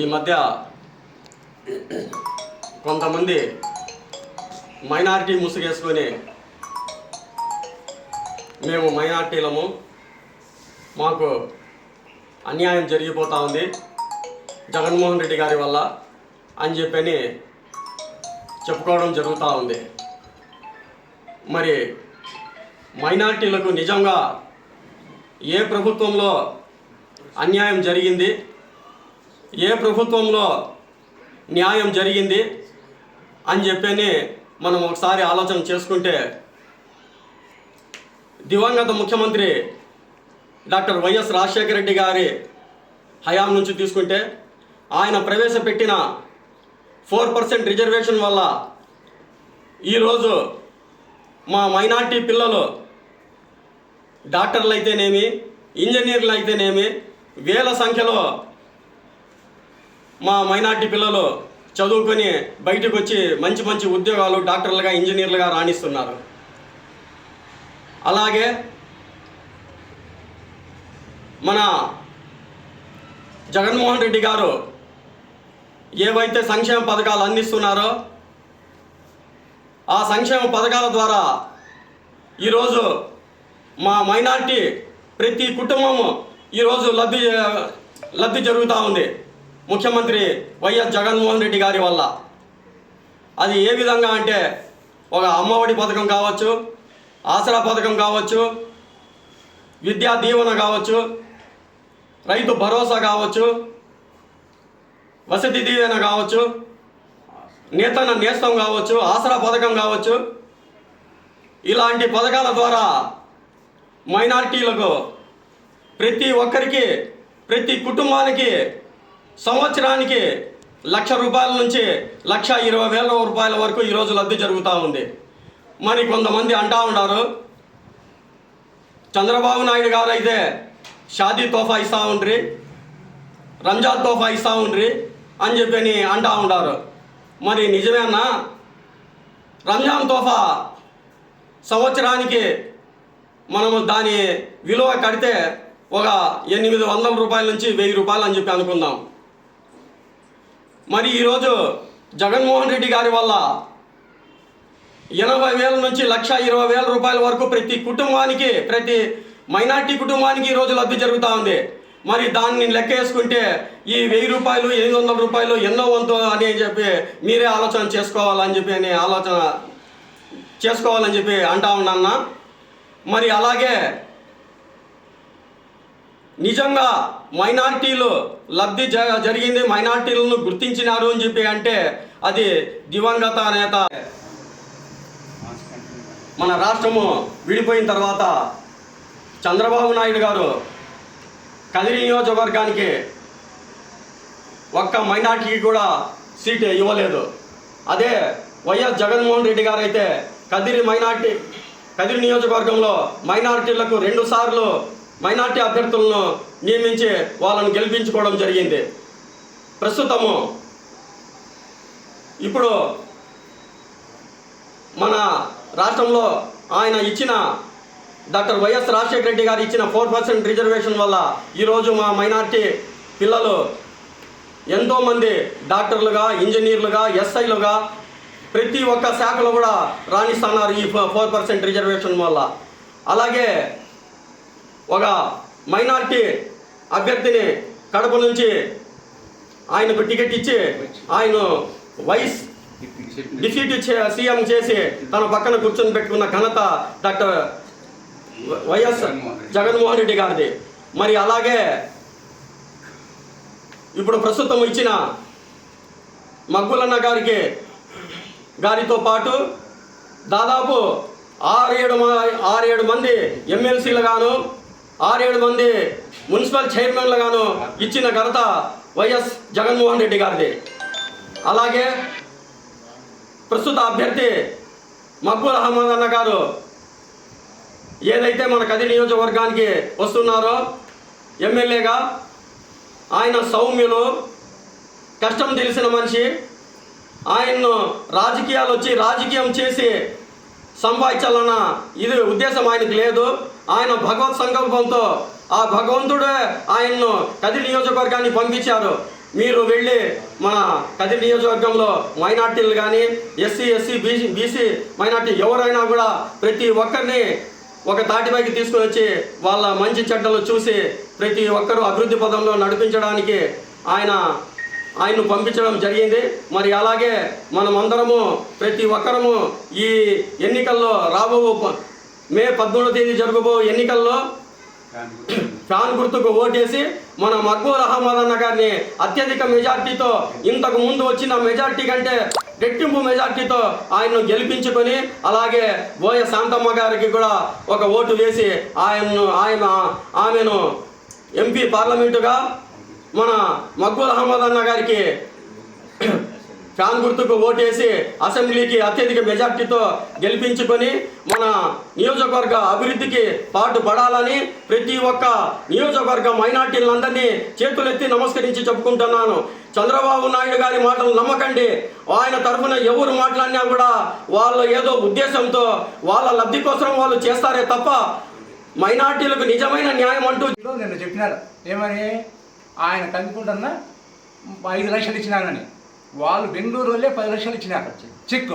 ఈ మధ్య కొంతమంది మైనారిటీ ముసుగేసుకొని మేము మైనార్టీలము మాకు అన్యాయం జరిగిపోతూ ఉంది. జగన్మోహన్ రెడ్డి గారి వల్ల అని చెప్పని చెప్పుకోవడం జరుగుతూ ఉంది. మరి మైనారిటీలకు నిజంగా ఏ ప్రభుత్వంలో అన్యాయం జరిగింది? ఏ ప్రభుత్వంలో న్యాయం జరిగింది అని చెప్పని మనం ఒకసారి ఆలోచన చేసుకుంటే దివంగత ముఖ్యమంత్రి డాక్టర్ వైఎస్ రాజశేఖర రెడ్డి గారి హయాం నుంచి తీసుకుంటే ఆయన ప్రవేశపెట్టిన ఫోర్ పర్సెంట్ రిజర్వేషన్ వల్ల ఈరోజు మా మైనార్టీ పిల్లలు డాక్టర్లు అయితేనేమి ఇంజనీర్లు అయితేనేమి వేల సంఖ్యలో మా మైనార్టీ పిల్లలు చదువుకొని బయటకు వచ్చి మంచి మంచి ఉద్యోగాలు డాక్టర్లుగా ఇంజనీర్లుగా రాణిస్తున్నారు. అలాగే మన జగన్మోహన్ రెడ్డి గారు ఏవైతే సంక్షేమ పథకాలు అందిస్తున్నారో ఆ సంక్షేమ పథకాల ద్వారా ఈరోజు మా మైనార్టీ ప్రతి కుటుంబము ఈరోజు లబ్ధి లబ్ధి జరుగుతూ ఉంది. ముఖ్యమంత్రి వైఎస్ జగన్మోహన్ రెడ్డి గారి వల్ల. అది ఏ విధంగా అంటే ఒక అమ్మఒడి పథకం కావచ్చు ఆసరా పథకం కావచ్చు విద్యా దీవెన కావచ్చు రైతు భరోసా కావచ్చు వసతి దీవెన కావచ్చు నేతన నేస్తం కావచ్చు ఆసరా పథకం కావచ్చు. ఇలాంటి పథకాల ద్వారా మైనారిటీలకు ప్రతి ఒక్కరికి ప్రతి కుటుంబానికి సంవత్సరానికి లక్ష రూపాయల నుంచి లక్ష ఇరవై వేల రూపాయల వరకు ఈరోజు లబ్ధి జరుగుతూ ఉంది. మరి కొంతమంది అంటా ఉన్నారు చంద్రబాబు నాయుడు గారు అయితే షాదీ తోఫా ఇస్తూ ఉండ్రి రంజాన్ తోఫా ఇస్తూ ఉండ్రి అని చెప్పని అంటా ఉండారు మరి నిజమేనా? రంజాన్ తోఫా సంవత్సరానికి మనము దాని విలువ కడితే ఒక ఎనిమిది వందల రూపాయల నుంచి వెయ్యి రూపాయలు అని చెప్పి అనుకుందాం. మరి ఈరోజు జగన్మోహన్ రెడ్డి గారి వల్ల ఎనభై వేల నుంచి లక్ష ఇరవై వేల రూపాయల వరకు ప్రతి కుటుంబానికి ప్రతి మైనార్టీ కుటుంబానికి ఈరోజు లబ్ధి జరుగుతూ ఉంది. మరి దాన్ని లెక్క వేసుకుంటే ఈ వెయ్యి రూపాయలు ఎనిమిది వందల రూపాయలు ఎన్నో వంతు అని చెప్పి మీరే ఆలోచన చేసుకోవాలని చెప్పి అని ఆలోచన చేసుకోవాలని చెప్పి అంటా ఉన్నా మరి అలాగే నిజంగా మైనార్టీలు లబ్ధి జ జరిగింది మైనార్టీలను గుర్తించినారు అని చెప్పి అంటే అది దివంగత నేత మన రాష్ట్రము విడిపోయిన తర్వాత చంద్రబాబు నాయుడు గారు కదిరి నియోజకవర్గానికి ఒక్క మైనార్టీకి కూడా సీట్ ఇవ్వలేదు. అదే వైఎస్ జగన్మోహన్ రెడ్డి గారు అయితే కదిరి మైనార్టీ కదిరి నియోజకవర్గంలో మైనార్టీలకు రెండు సార్లు మైనార్టీ అభ్యర్థులను నియమించి వాళ్ళను గెలిపించుకోవడం జరిగింది. ప్రస్తుతము ఇప్పుడు మన రాష్ట్రంలో ఆయన ఇచ్చిన డాక్టర్ వైఎస్ రాజశేఖర రెడ్డి గారు ఇచ్చిన ఫోర్ పర్సెంట్ రిజర్వేషన్ వల్ల ఈరోజు మా మైనార్టీ పిల్లలు ఎంతోమంది డాక్టర్లుగా ఇంజనీర్లుగా ఎస్ఐలుగా ప్రతి ఒక్క శాఖలో కూడా రాణిస్తున్నారు ఈ ఫోర్ పర్సెంట్ రిజర్వేషన్ వల్ల. అలాగే ఒక మైనార్టీ అభ్యర్థిని కడప నుంచి ఆయనకు టికెట్ ఇచ్చి ఆయన వైస్ డిఫీట్ చే- సీఎం చేసి తన పక్కన కూర్చొని పెట్టుకున్న ఘనత డాక్టర్ వైఎస్ జగన్మోహన్ రెడ్డి గారిది. మరి అలాగే ఇప్పుడు ప్రస్తుతం ఇచ్చిన మగ్గులన్న గారికి గారితో పాటు దాదాపు ఆరు ఏడు ఆరు ఏడు మంది ఎమ్మెల్సీలు ఆరేడు ఆరు ఏడు మంది మున్సిపల్ చైర్మన్లుగాను ఇచ్చిన ఘనత వైఎస్ జగన్మోహన్ రెడ్డి గారిది. అలాగే ప్రస్తుత అభ్యర్థి మక్బూల్ అహ్మద్ అన్న గారు ఏదైతే మన కది నియోజకవర్గానికి వస్తున్నారో ఎమ్మెల్యేగా ఆయన సౌమ్యులు కష్టం తెలిసిన మనిషి. ఆయన్ను రాజకీయాలు వచ్చి రాజకీయం చేసి సంపాదించాలన్న ఇది ఉద్దేశం ఆయనకి లేదు. ఆయన భగవత్ సంకల్పంతో ఆ భగవంతుడే ఆయన్ను కది నియోజకవర్గాన్ని పంపించారు. మీరు వెళ్ళి మన కది నియోజకవర్గంలో మైనార్టీలు కానీ SC SC BC BC minority ఎవరైనా కూడా ప్రతి ఒక్కరిని ఒక తాటిపైకి తీసుకొని వచ్చి వాళ్ళ మంచి చెడ్డలు చూసి ప్రతి ఒక్కరూ అభివృద్ధి పదంలో నడిపించడానికి ఆయన ఆయన్ను పంపించడం జరిగింది. మరి అలాగే మనమందరము ప్రతి ఒక్కరము ఈ ఎన్నికల్లో రాబో మే పద్మూడవ తేదీ జరగబో ఎన్నికల్లో ఫ్యాన్ గుర్తుకు ఓటేసి మన మక్బూల్ అహ్మద్ అన్న గారిని అత్యధిక మెజార్టీతో ఇంతకు ముందు వచ్చిన మెజార్టీ కంటే రెట్టింపు మెజార్టీతో ఆయన్ను గెలిపించుకొని అలాగే బోయ శాంతమ్మ గారికి కూడా ఒక ఓటు వేసి ఆయన్ను ఆయన ఆమెను ఎంపీ పార్లమెంటుగా మన మక్బుల్ అహ్మద్ అన్న గారికి ఫ్యాన్ గుర్తుకు ఓటేసి అసెంబ్లీకి అత్యధిక మెజార్టీతో గెలిపించుకొని మన నియోజకవర్గ అభివృద్ధికి పాటు పడాలని ప్రతి ఒక్క నియోజకవర్గ మైనార్టీలందరినీ చేతులెత్తి నమస్కరించి చెప్పుకుంటున్నాను. చంద్రబాబు నాయుడు గారి మాటలు నమ్మకండి. ఆయన తరఫున ఎవరు మాట్లాడినా కూడా వాళ్ళ ఏదో ఉద్దేశంతో వాళ్ళ లబ్ధి కోసం వాళ్ళు చేస్తారే తప్ప మైనార్టీలకు నిజమైన న్యాయం అంటూ లో నిన్న ఏమని? ఆయన కందుకుంటున్న ఐదు లక్షలు ఇచ్చినారని వాళ్ళు బెంగళూరు వాళ్ళే పది లక్షలు ఇచ్చినారు చెక్